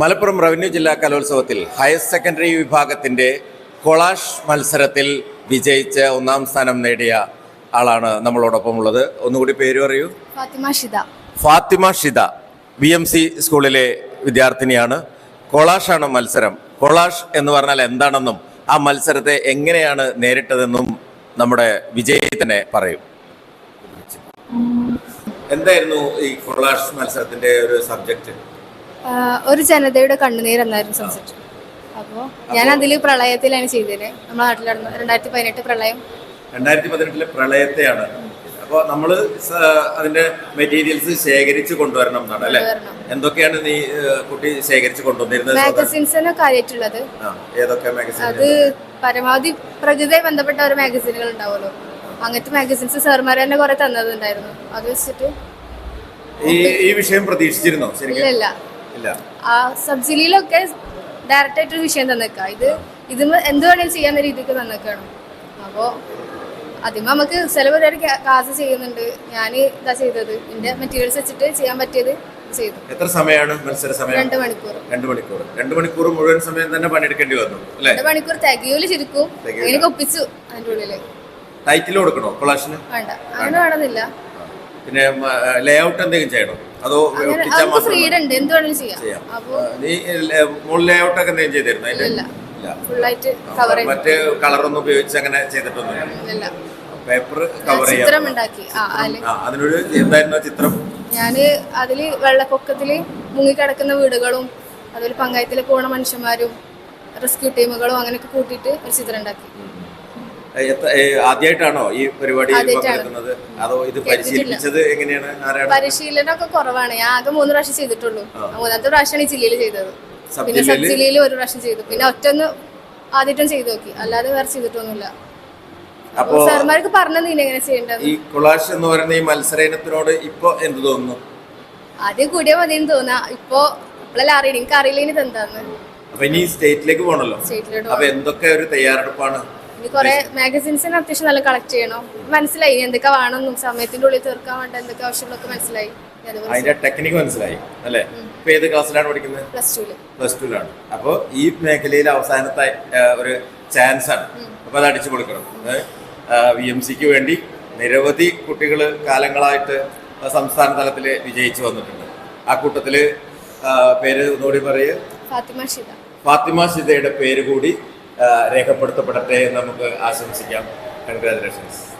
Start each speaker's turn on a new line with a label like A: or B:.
A: Malappuram revenue ജില്ലാ കലോത്സവത്തിൽ higher secondary വിഭാഗത്തിന്റെ കൊളാഷ് മത്സരത്തിൽ വിജയിച്ച് ഒന്നാം സ്ഥാനം നേടിയ ആളാണ് നമ്മളോടൊപ്പം ഉള്ളത് ഒന്നുകൂടി പേര് പറയൂ.
B: Fathima Shida.
A: Fathima Shida B M C സ്കൂളിലെ വിദ്യാർത്ഥിനിയാണ്. കൊളാഷാണ് മത്സരം. കൊളാഷ് എന്ന് പറഞ്ഞാൽ എന്താണെന്നും ആ മത്സരത്തെ എങ്ങനെയാണ് നേരിട്ടതെന്നും നമ്മുടെ വിജയി തന്നെ പറയും. എന്തായിരുന്നു ഈ കൊളാഷ് മത്സരത്തിന്റെ ഒരു സബ്ജക്റ്റ്?
B: ഒരു ജനതയുടെ കണ്ണുനീർ എന്നായിരുന്നു സംസാരിച്ചു അപ്പോൾ ഞാൻ അതിൽ പ്രളയത്തിലാണ് ചെയ്തത്. നമ്മുടെ നാട്ടിൽ നടന്ന രണ്ടായിരത്തി പതിനെട്ട് പ്രളയം.
A: രണ്ടായിരത്തി പതിനെട്ടിലെ പ്രളയത്തെയാണ് അപ്പോൾ നമ്മൾ അതിന്റെ മെറ്റീരിയൽസ് ശേഖരിച്ച് കൊണ്ടുവരണം എന്നാണ് അല്ലെ? എന്തൊക്കെയാണ് നീ കുട്ടി ശേഖരിച്ച് കൊണ്ടുവന്നിരുന്നത്?
B: മാഗസിൻസ് കാര്യമായിട്ടുള്ളത്.
A: ഏതൊക്കെ മാഗസിൻ
B: അത് പരമാവധി പ്രകൃതിയെ ബന്ധപ്പെട്ട ഒരു മാഗസിനുകൾ ഉണ്ടാവുമല്ലോ. അങ്ങനത്തെ മാഗസിൻസ് സാർമാർ തന്നെ കുറെ തന്നതുണ്ടായിരുന്നു. അത് വെച്ചിട്ട്
A: ഈ ഈ വിഷയം പ്രതീക്ഷിച്ചിരുന്നോ? ശരിക്കും?
B: ഇല്ല. ആ സബ്സിഡിയിലൊക്കെ ഡയറക്റ്റ് ആയിട്ട് ഒരു വിഷയം തന്നേക്കാം. ഇത് ഇത് എന്ത് വേണേലും ചെയ്യാവുന്ന രീതിക്ക് തന്നേക്കാണ്. അപ്പോൾ ആദ്യം നമുക്ക് ചിലവ് കാസ് ക്ലാസ് ചെയ്യുന്നുണ്ട്. ഞാൻ ഇതാ ചെയ്തത്. എന്റെ മെറ്റീരിയൽസ് വെച്ചിട്ട് ചെയ്യാൻ പറ്റിയത് ചെയ്തു.
A: എത്ര സമയമാണ് മത്സര സമയം?
B: രണ്ട് മണിക്കൂർ.
A: രണ്ട് മണിക്കൂർ. രണ്ട് മണിക്കൂർ മുഴുവൻ സമയം തന്നെ പണിയെടുക്കേണ്ടി വന്നു അല്ലേ?
B: രണ്ട് മണിക്കൂർ തികയൂൽ ശരിക്കും. എനിക്ക് ഒപ്പിച്ചു അതിന്റെ ഉള്ളിൽ.
A: ടൈറ്റിൽ കൊടുക്കണോ? കൊളാഷിന്
B: വേണ്ട. അങ്ങനെ വേണമെന്നില്ല.
A: പിന്നെ ലേ ഔട്ട് എന്തെങ്കിലും ചെയ്യണോ? അതോ
B: ഫ്രീഡം ഉണ്ട്. എന്ത് വേണമെങ്കിലും ചെയ്യാം.
A: നീ ലേഔട്ട് ഒക്കെ എന്തെങ്കിലും ചെയ്തിരുന്നു അതിന്റെ മറ്റ് കളറൊന്നും ഉപയോഗിച്ച് അങ്ങനെ ചെയ്തിട്ടൊന്നുമില്ല. പേപ്പർ കവർ
B: ചിത്രം. ഉണ്ടാക്കി
A: അതിനൊരു എന്തായിരുന്നു ചിത്രം?
B: ഞാൻ അതിൽ വെള്ളപ്പൊക്കത്തിൽ മുങ്ങിക്കിടക്കുന്ന വീടുകളും അതുപോലെ പങ്കായത്തിൽ പോണ മനുഷ്യന്മാരും റെസ്ക്യൂ ടീമുകളും അങ്ങനെയൊക്കെ കൂട്ടിയിട്ട് ഒരു ചിത്രം ഉണ്ടാക്കി.
A: ആദ്യമായിട്ടാണോ ഈ പരിപാടി. പങ്കെടുക്കുന്നത്? അതോ ഇത് പരിശീലിപ്പിച്ചത് എങ്ങനെയാണ്? ആരാണ്?
B: പരിശീലനമൊക്കെ കുറവാണ്. ഞാൻ ആകെ മൂന്ന് പ്രാവശ്യം ചെയ്തിട്ടുള്ളൂ. മൂന്നാമത്തെ പ്രാവശ്യമാണ് ഈ ജില്ലയിൽ ചെയ്തത്. പിന്നെ സബ് ജില്ലയിൽ ഒരു പ്രാവശ്യം ചെയ്തു. പിന്നെ ഒറ്റൊന്ന് ആദ്യമായിട്ടും ചെയ്തു നോക്കി. അല്ലാതെ വേറെ ചെയ്തിട്ടൊന്നുമില്ല.
A: അപ്പോ
B: സാർമാർക്ക് പറഞ്ഞു തന്നെ എങ്ങനെ ചെയ്യേണ്ടത്?
A: ഈ കൊളാഷ് എന്ന് പറയുന്ന ഈ മത്സര ഇനത്തിനോട് ഇപ്പൊ എന്ത് തോന്നുന്നു?
B: ആദ്യം കൂടിയ മതിയെന്ന് തോന്നാ. ഇപ്പൊ ഇപ്പോഴെല്ലാം അറിയണം. എനിക്ക് അറിയില്ല ഇനി ഇത് എന്താന്ന്
A: അപ്പൊ ഇനി സ്റ്റേറ്റിലേക്ക് പോകണല്ലോ അപ്പൊ എന്തൊക്കെ ഒരു തയ്യാറെടുപ്പാണ്?
B: ഇനി കുറെ മാഗസിൻസിന് അത്യാവശ്യം നല്ല കളക്ട് ചെയ്യണം? മനസ്സിലായി. എന്തൊക്കെ വേണമെന്നും സമയത്തിന്റെ ഉള്ളിൽ തീർക്കാൻ വേണ്ട എന്തൊക്കെ ആവശ്യങ്ങളൊക്കെ മനസ്സിലായി.
A: അതിന്റെ ടെക്നിക്ക് മനസ്സിലായി. അല്ലേ? ഇപ്പൊ ഏത് ക്ലാസ്സിലാണ് പഠിക്കുന്നത്?
B: പ്ലസ് ടുൽ
A: പ്ലസ് ടുവിലാണ് അപ്പോൾ ഈ മേഖലയിൽ അവസാനത്തെ ഒരു ചാൻസ് ആണ്. അപ്പൊ അത് അടിച്ചു കൊടുക്കണം വി എം സിക്ക് വേണ്ടി നിരവധി കുട്ടികൾ കാലങ്ങളായിട്ട് സംസ്ഥാന തലത്തിൽ വിജയിച്ചു വന്നിട്ടുണ്ട്. ആ കൂട്ടത്തിൽ പേര് ഒന്നുകൂടി പറയുക
B: ഫാത്തിമ ഷിത
A: ഫാത്തിമ ഷിതയുടെ പേര് കൂടി രേഖപ്പെടുത്തപ്പെടട്ടെ എന്ന് നമുക്ക് ആശംസിക്കാം. കൺഗ്രാചുലേഷൻസ്